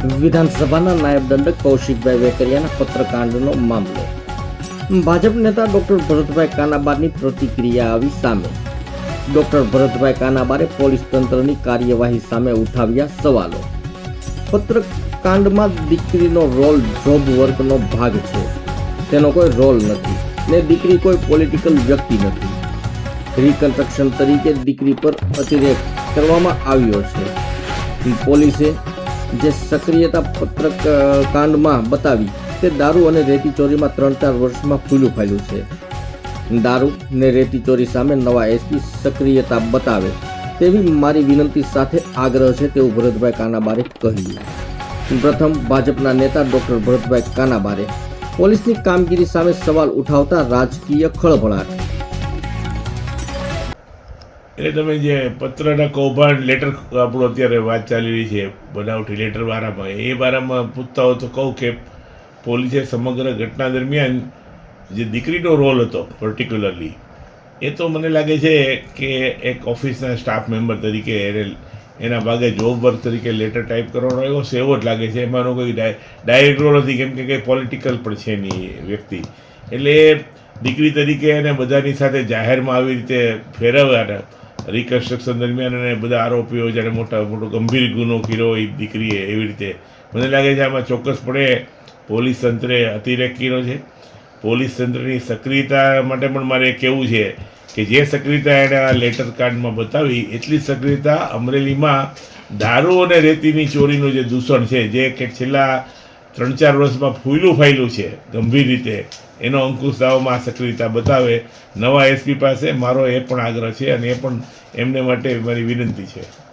વિધાનસભાના નાયબ દંડક કૌશિકભાઈ વેકરિયાના પત્રકાંડનો મામલો. ભાજપ નેતા ડોક્ટર ભરતભાઈ કાનાબારની પ્રતિક્રિયા આવી સામે. ડોક્ટર ભરતભાઈ કાનાબારે પોલીસ તંત્રની કાર્યવાહી સામે ઉઠાવ્યા સવાલો. પત્રકાંડમાં દીકરીનો રોલ જોબ વર્કનો ભાગ છે. તેનો કોઈ રોલ નથી ને દીકરી કોઈ પોલિટિકલ વ્યક્તિ નથી. રિકન્સ્ટ્રક્શન તરીકે દીકરી પર અતિરેક કરવામાં આવ્યો છે. પોલીસે જે સક્રિયતા પત્રક કાંડમાં બતાવી તે દારૂ અને રેતી ચોરીમાં ત્રણ ચાર વર્ષમાં ફૂલું ફાયલું છે. દારૂ ને રેતી ચોરી સામે નવા એસપી સક્રિયતા બતાવે તેવી મારી વિનંતી સાથે આગ્રહ છે તેવું ભરતભાઈ કાનાબારે કહ્યું. પ્રથમ ભાજપના નેતા ડોક્ટર ભરતભાઈ કાનાબારે પોલીસની કામગીરી સામે સવાલ ઉઠાવતા રાજકીય ખળભળાટ એટલે તમે જે પત્રના કૌભાંડ લેટર આપણું અત્યારે વાત ચાલી રહી છે, બનાવટી લેટર બારામાં એ બારામાં પૂછતા હો તો કહું કે પોલીસે સમગ્ર ઘટના દરમિયાન જે દીકરીનો રોલ હતો પર્ટિક્યુલરલી એ તો મને લાગે છે કે એક ઓફિસના સ્ટાફ મેમ્બર તરીકે એને, એના ભાગે જોબ વર્ક તરીકે લેટર ટાઈપ કરવાનો એવો સેવો જ લાગે છે. એમાંનો કોઈ ડાય ડાયરેક્ટ રોલ નથી, કેમ કે કંઈ પોલિટિકલ પણ છે નહીં વ્યક્તિ. એટલે દીકરી તરીકે એને બધાની સાથે જાહેરમાં આવી રીતે ફેરવ્યા રિકન્સ્ટ્રક્શન દરમિયાન અને બધા આરોપીઓ જ્યારે મોટા મોટો ગંભીર ગુનો કર્યો એ દીકરીએ એવી રીતે મને લાગે છે આમાં ચોક્કસપણે પોલીસ તંત્રે અતિરેક કર્યો છે. પોલીસ તંત્રની સક્રિયતા માટે પણ મારે કહેવું છે કે જે સક્રિયતા એણે આ લેટર કાર્ડમાં બતાવી, એટલી સક્રિયતા અમરેલીમાં દારૂ અને રેતીની ચોરીનું જે દૂષણ છે, જે કે છેલ્લા ત્રણ ચાર વર્ષમાં ફૂયલું ફાયલું છે, ગંભીર રીતે. એનો અંકુશ આ સક્રિયતા બતાવે. નવા એસપી પાસે મારો એ પણ આગ્રહ છે અને એ પણ એમને માટે મારી વિનંતી છે.